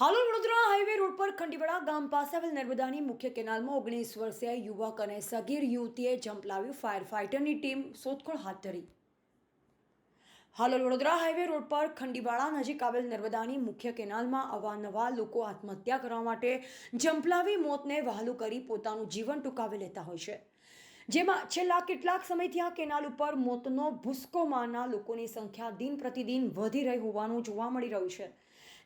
Halol Vadodara highway road પર ખંડીવાડા ગામ પાસે આવેલ નર્મદાની મુખ્ય કેનાલમાં ઓગણીસ વર્ષીય યુવક અને સગીર યુવતીએ જમ્પ લાવ્યું. ફાયર ફાઇટરની ટીમ શોધખોળ હાથ ધરી. હાલોલ વડોદરા હાઈવે રોડ પર ખંડીવાડા નજીક આવેલ નર્મદાની મુખ્ય કેનાલમાં અવારનવાર લોકો આત્મહત્યા કરવા માટે જંપલાવી મોતને વહાલું કરી પોતાનું જીવન ટૂંકાવી લેતા હોય છે. જેમાં છેલ્લા કેટલાક સમયથી આ કેનાલ ઉપર મોતનો ભૂસકો મારનાર લોકોની સંખ્યા દિન પ્રતિદિન વધી રહી હોવાનું જોવા મળી રહ્યું છે.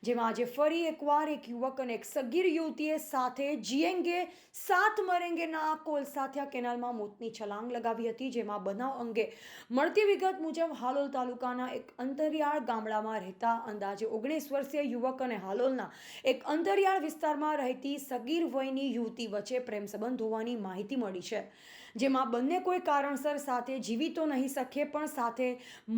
જેમાં આજે ફરી એકવાર એક યુવક અને એક સગીર યુવતીએ સાથે જીએંગે, સાત મરેંગેના કોલ સાથે આ કેનાલમાં મોતની છલાંગ લગાવી હતી, જેમાં બનાવ અંગે મળતી વિગત મુજબ હાલોલ તાલુકાના એક અંતરિયાળ ગામડામાં રહેતા અંદાજે ઓગણીસ વર્ષીય યુવક અને હાલોલના એક અંતરિયાળ વિસ્તારમાં રહેતી સગીર વયની યુવતી વચ્ચે પ્રેમ સંબંધ હોવાની માહિતી મળી છે. જેમાં બંને કોઈ કારણસર સાથે જીવી તો નહીં શકીએ, પણ સાથે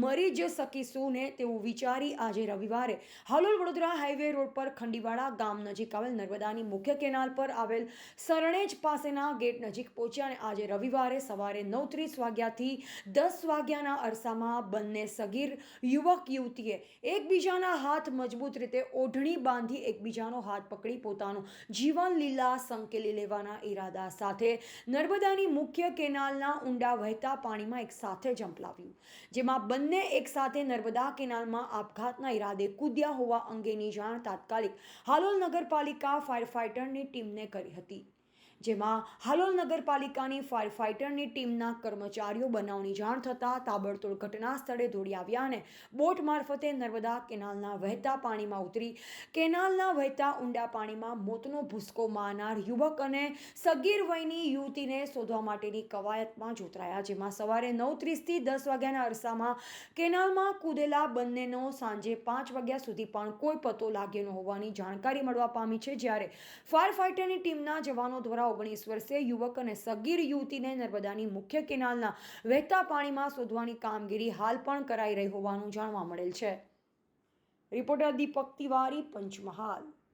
મરી જ શકીશું ને તેવું વિચારી આજે રવિવારે હાલોલ વડોદરા હાઈવે રોડ પર ખંડીવાડા ગામ નજીક આવેલ નર્મદાની મુખ્ય કેનાલ પર આવેલ સરણેજ પાસેના ગેટ નજીક પહોંચ્યા અને આજે રવિવારે સવારે નવ ત્રીસ વાગ્યાથી દસ વાગ્યાના અરસામાં બંને સગીર યુવક યુવતીએ એકબીજાના હાથ મજબૂત રીતે ઓઢણી બાંધી એકબીજાનો હાથ પકડી પોતાનું જીવન લીલા સંકેલી લેવાના ઈરાદા સાથે નર્મદાની મુખ્ય કેનાલના ઊંડા વહેતા પાણીમાં એક સાથે ઝંપલાવ્યું જેમાં બંને એક સાથે નર્મદા કેનાલમાં આપઘાતના ઈરાદે કૂદ્યા હોવા અંગેની જાણ તાત્કાલિક હાલોલ નગરપાલિકા ફાયર ફાઇટરની ટીમને કરી હતી. જેમાં હાલોલ નગરપાલિકાની ફાયર ફાઇટરની ટીમના કર્મચારીઓ બનાવની જાણ થતાં તાબડતોડ ઘટના સ્થળે દોડી આવ્યા અને બોટ મારફતે નર્મદા કેનાલના વહેતા પાણીમાં ઉતરી. કેનાલના વહેતા ઊંડા પાણીમાં મોતનો ભૂસકો મારનાર યુવક અને સગીર વયની યુવતીને શોધવા માટેની કવાયતમાં જોતરાયા, જેમાં સવારે નવ ત્રીસથી દસ વાગ્યાના અરસામાં કેનાલમાં કૂદેલા બંનેનો સાંજે પાંચ વાગ્યા સુધી પણ કોઈ પતો લાગ્યો ન હોવાની જાણકારી મળવા પામી છે, જ્યારે ફાયર ફાઇટરની ટીમના જવાનો દ્વારા ઓગણીસ વર્ષીય યુવક અને સગીર યુવતીને નર્મદાની મુખ્ય કેનાલના વહેતા પાણીમાં શોધવાની કામગીરી હાલ પણ કરાઈ રહી હોવાનું જાણવા મળેલ છે. રિપોર્ટર દીપક તિવારી, પંચમહાલ.